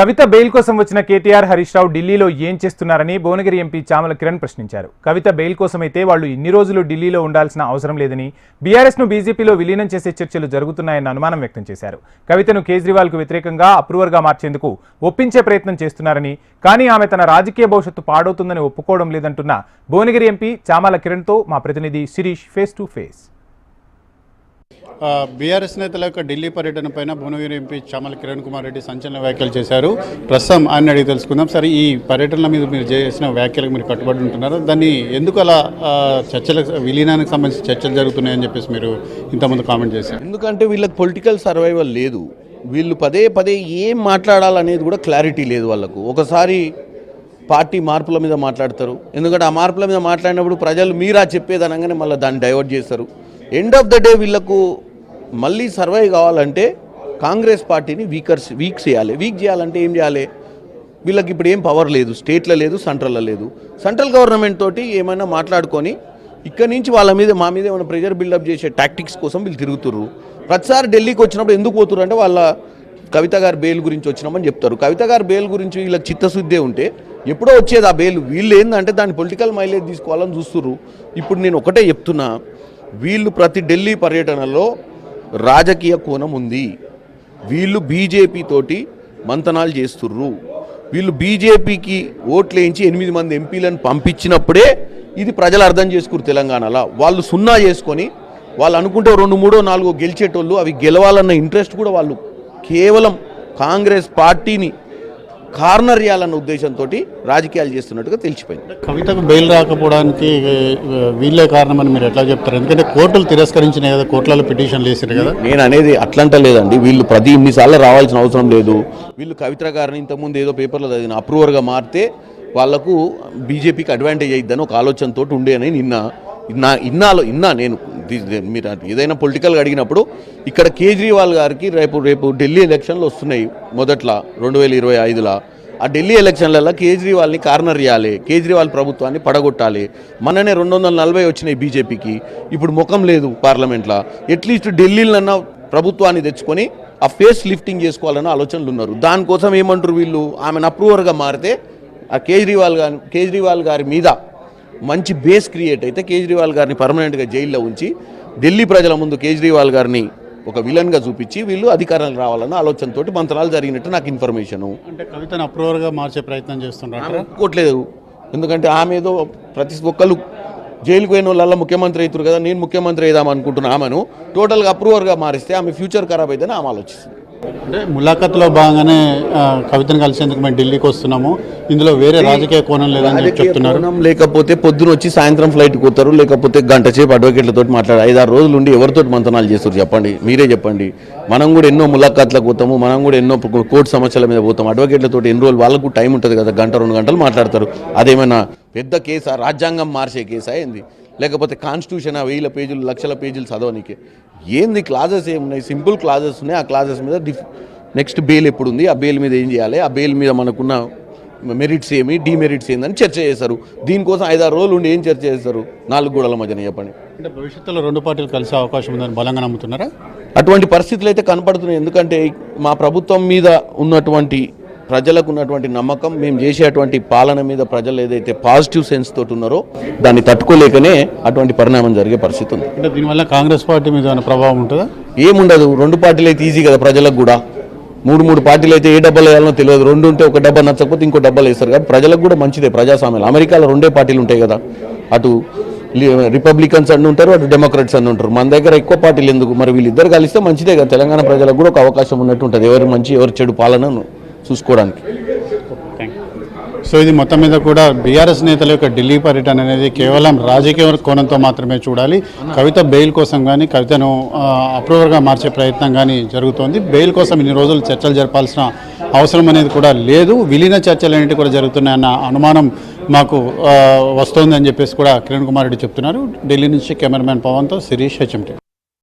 కవిత bail కోసం వచ్చిన కేటీఆర్ హరీష్ రావు ఢిల్లీలో ఏం చేస్తున్నారని భువనగిరి ఎంపీ చామల కిరణ్ ప్రశ్నించారు. కవిత బెయిల్ కోసమైతే వాళ్ళు ఇన్ని రోజులు ఢిల్లీలో ఉండాల్సిన అవసరం లేదని బీఆర్ఎస్ను బీజేపీలో విలీనం చేసే చర్చలు జరుగుతున్నాయన్న అనుమానం వ్యక్తం చేశారు. కవితను కేజ్రీవాల్కు వ్యతిరేకంగా అప్రూవర్గా మార్చేందుకు ఒప్పించే ప్రయత్నం చేస్తున్నారని కానీ ఆమె తన రాజకీయ భవిష్యత్తు పాడవుతుందని ఒప్పుకోవడం లేదంటున్న భువనగిరి ఎంపీ చామల కిరణ్తో మా ప్రతినిధి Shirish face to face BRS నేతల యొక్క ఢిల్లీ పర్యటన పైన భువనగిరి ఎంపీ చామల కిరణ్ కుమార్ రెడ్డి సంచలన వ్యాఖ్యలు చేశారు. ప్రస్తుతం ఆయన అడిగి తెలుసుకుందాం. సరే ఈ పర్యటనల మీద మీరు చేసిన వ్యాఖ్యలకు మీరు కట్టుబడి ఉంటున్నారు? దాన్ని ఎందుకు అలా చర్చలకు విలీనానికి సంబంధించి చర్చలు జరుగుతున్నాయని చెప్పేసి మీరు ఇంతకుముందు కామెంట్ చేశారు. ఎందుకంటే వీళ్ళకి పొలిటికల్ సర్వైవల్ లేదు. వీళ్ళు పదే పదే ఏం మాట్లాడాలనేది కూడా క్లారిటీ లేదు వాళ్ళకు. ఒకసారి పార్టీ మార్పుల మీద మాట్లాడతారు. ఎందుకంటే ఆ మార్పుల మీద మాట్లాడినప్పుడు ప్రజలు మీరా చెప్పేదనగానే మళ్ళీ దాన్ని డైవర్ట్ చేస్తారు. ఎండ్ ఆఫ్ ద డే వీళ్ళకు మళ్ళీ సర్వైవ్ కావాలంటే కాంగ్రెస్ పార్టీని వీకర్స్ వీక్ చేయాలి. వీక్ చేయాలంటే ఏం చేయాలి? వీళ్ళకి ఇప్పుడు ఏం పవర్ లేదు. స్టేట్లో లేదు సెంట్రల్లో లేదు. సెంట్రల్ గవర్నమెంట్ తోటి ఏమైనా మాట్లాడుకొని ఇక్కడి నుంచి వాళ్ళ మీద మా మీద ఏమైనా ప్రెజర్ బిల్డప్ చేసే టాక్టిక్స్ కోసం వీళ్ళు తిరుగుతుర్రు. ప్రతిసారి ఢిల్లీకి వచ్చినప్పుడు ఎందుకు పోతుర్రు అంటే వాళ్ళ కవిత గారి బెయిల్ గురించి వచ్చినామని చెప్తారు. కవిత గారి బెయిల్ గురించి వీళ్ళకి చిత్తశుద్ధే ఉంటే ఎప్పుడో వచ్చేది ఆ బెయిల్ వీళ్ళు ఏంటంటే దాని పొలిటికల్ మైలేజ్ తీసుకోవాలని చూస్తున్నారు ఇప్పుడు నేను ఒకటే చెప్తున్నా. వీళ్ళు ప్రతి ఢిల్లీ పర్యటనలో రాజకీయ కోణం ఉంది. వీళ్ళు బీజేపీ తోటి మంతనాలు చేస్తుర్రు. వీళ్ళు బీజేపీకి ఓట్లు వేయించి ఎనిమిది మంది ఎంపీలను పంపించినప్పుడే ఇది ప్రజలు అర్థం చేసుకురు తెలంగాణలో. వాళ్ళు సున్నా చేసుకొని వాళ్ళు అనుకుంటే రెండు మూడో నాలుగో గెలిచేటోళ్ళు అవి గెలవాలన్న ఇంట్రెస్ట్ కూడా వాళ్ళు కేవలం కాంగ్రెస్ పార్టీని కార్నర్ చేయాలన్న ఉద్దేశంతో రాజకీయాలు చేస్తున్నట్టుగా తెలిసిపోయింది. కవితకు బెయిల్ రాకపోవడానికి వీళ్ళే కారణమని మీరు ఎట్లా చెప్తారు? ఎందుకంటే కోర్టులు తిరస్కరించినాయి కదా కోర్టులలో పిటిషన్లు వేసారు కదా. నేను అనేది అట్లంట లేదండి. వీళ్ళు ప్రతి ఇన్నిసార్లు రావాల్సిన అవసరం లేదు. వీళ్ళు కవిత్ర గారిని ఇంతకుముందు ఏదో పేపర్లో చదివిన అప్రూవర్గా మారితే వాళ్ళకు బీజేపీకి అడ్వాంటేజ్ అయిద్దని ఒక ఆలోచనతో ఉండే అని నిన్న ఇన్నా ఇన్నాలో ఇన్నా నేను మీరు ఏదైనా పొలిటికల్గా అడిగినప్పుడు ఇక్కడ కేజ్రీవాల్ గారికి రేపు రేపు ఢిల్లీ ఎలక్షన్లు వస్తున్నాయి మొదట్లో రెండు వేల ఇరవై ఐదులో. ఆ ఢిల్లీ ఎలక్షన్లలో కేజ్రీవాల్ని కార్నర్ చేయాలి కేజ్రీవాల్ ప్రభుత్వాన్ని పడగొట్టాలి. మననే రెండు వందల నలభై వచ్చినాయి బీజేపీకి. ఇప్పుడు ముఖం లేదు పార్లమెంట్లో. అట్లీస్ట్ ఢిల్లీలన్నా ప్రభుత్వాన్ని తెచ్చుకొని ఆ ఫేస్ లిఫ్టింగ్ చేసుకోవాలన్న ఆలోచనలు ఉన్నారు. దానికోసం ఏమంటారు వీళ్ళు? ఆమెను అప్రూవర్గా మారితే ఆ కేజ్రీవాల్ గారి కేజ్రీవాల్ గారి మీద మంచి బేస్ క్రియేట్ అయితే కేజ్రీవాల్ గారిని పర్మనెంట్గా జైల్లో ఉంచి ఢిల్లీ ప్రజల ముందు కేజ్రీవాల్ గారిని ఒక విలన్గా చూపించి వీళ్ళు అధికారాలు రావాలన్న ఆలోచనతోటి మంత్రాలు జరిగినట్టు నాకు ఇన్ఫర్మేషను అంటే కవితను అప్రూవర్గా మార్చే ప్రయత్నం చేస్తున్నారు ఒప్పుకోవట్లేదు ఎందుకంటే ఆమె ఏదో ప్రతి ఒక్కరు జైలుకు పోయిన వాళ్ళ ముఖ్యమంత్రి అవుతారు కదా నేను ముఖ్యమంత్రి అయిదాం అనుకుంటున్నా ఆమెను. టోటల్గా అప్రూవర్గా మారిస్తే ఆమె ఫ్యూచర్ ఖరాబ్ అయితేనే ఆమె ఆలోచిస్తుంది. అంటే ములాఖత్లో భాగంగానే ఆ, కవితను కలిసేందుకు మేము ఢిల్లీకి వస్తున్నాము. ఇందులో వేరే రాజకీయ కోణం లేదని చెప్తున్నారు. లేకపోతే పొద్దున వచ్చి సాయంత్రం ఫ్లైట్కి పోతారు లేకపోతే గంట సేపు అడ్వకేట్లతో మాట్లాడారు ఐదారు రోజులు ఉండి ఎవరితో మంతనాలు చేస్తారు చెప్పండి మీరే చెప్పండి. మనం కూడా ఎన్నో ములాఖాత్లకు పోతాము మనం కూడా ఎన్నో కోర్టు సమస్యల మీద పోతాం అడ్వకేట్లతో ఎన్ని రోజులు వాళ్ళకు టైం ఉంటుంది కదా గంట రెండు గంటలు మాట్లాడతారు. అదేమైనా పెద్ద కేసా రాజ్యాంగం మార్చే కేసా ఏంది? లేకపోతే కాన్స్టిట్యూషన్ ఆ వేల పేజీలు లక్షల పేజీలు చదవనీకే ఏంది క్లాజెస్ ఏమున్నాయి? సింపుల్ క్లాజెస్ ఉన్నాయి. ఆ క్లాజెస్ మీద డిఫ్ నెక్స్ట్ బెయిల్ ఎప్పుడు ఉంది ఆ బెయిల్ మీద ఏం చేయాలి? ఆ బెయిల్ మీద మనకున్న మెరిట్స్ ఏమి? డిమెరిట్స్ ఏందని చర్చ చేస్తారు దీనికోసం ఐదారు రోజులు ఉండి ఏం చర్చ చేస్తారు నాలుగు గోడల మధ్యన చెప్పండి. అంటే భవిష్యత్తులో రెండు పార్టీలు కలిసే అవకాశం ఉందని బలంగా నమ్ముతున్నారా? అటువంటి పరిస్థితులు అయితే కనపడుతున్నాయి. ఎందుకంటే మా ప్రభుత్వం మీద ఉన్నటువంటి ప్రజలకు ఉన్నటువంటి నమ్మకం మేము చేసేటువంటి పాలన మీద ప్రజలు ఏదైతే పాజిటివ్ సెన్స్ తోటి ఉన్నారో దాన్ని తట్టుకోలేకనే అటువంటి పరిణామం జరిగే పరిస్థితి ఉంది. అంటే దీనివల్ల కాంగ్రెస్ పార్టీ మీద ప్రభావం ఉంటుందా? ఏముండదు రెండు పార్టీలు అయితే ఈజీ కదా ప్రజలకు కూడా. మూడు మూడు పార్టీలు అయితే ఏ డబ్బాలు వేయాలనో తెలియదు. రెండు ఉంటే ఒక డబ్బా నచ్చకపోతే ఇంకో డబ్బాలు వేస్తారు కాబట్టి ప్రజలకు కూడా మంచిదే ప్రజాస్వామ్యం అమెరికాలో రెండే పార్టీలు ఉంటాయి కదా. అటు రిపబ్లికన్స్ అని ఉంటారు అటు డెమోక్రాట్స్ అని ఉంటారు. మన దగ్గర ఎక్కువ పార్టీలు ఎందుకు? మరి వీళ్ళిద్దరు కలిస్తే మంచిదే కదా. తెలంగాణ ప్రజలకు కూడా ఒక అవకాశం ఉన్నట్టు ఉంటుంది. ఎవరు మంచి ఎవరు చెడు పాలనను చూసుకోవడానికి. సో ఇది మొత్తం మీద కూడా బీఆర్ఎస్ నేతల యొక్క ఢిల్లీ పర్యటన అనేది కేవలం రాజకీయ కోణంతో మాత్రమే చూడాలి. కవిత బెయిల్ కోసం కానీ కవితను అప్రూవర్గా మార్చే ప్రయత్నం కానీ జరుగుతోంది. బెయిల్ కోసం ఇన్ని రోజులు చర్చలు జరపాల్సిన అవసరం అనేది కూడా లేదు. విలీన చర్చలు అనేవి కూడా జరుగుతున్నాయన్న అనుమానం మాకు ఆ, వస్తోంది అని చెప్పేసి కూడా కిరణ్ కుమార్ రెడ్డి చెప్తున్నారు. ఢిల్లీ నుంచి కెమెరామ్యాన్ పవన్తో శిరీష్ హెచ్ఎంటీ.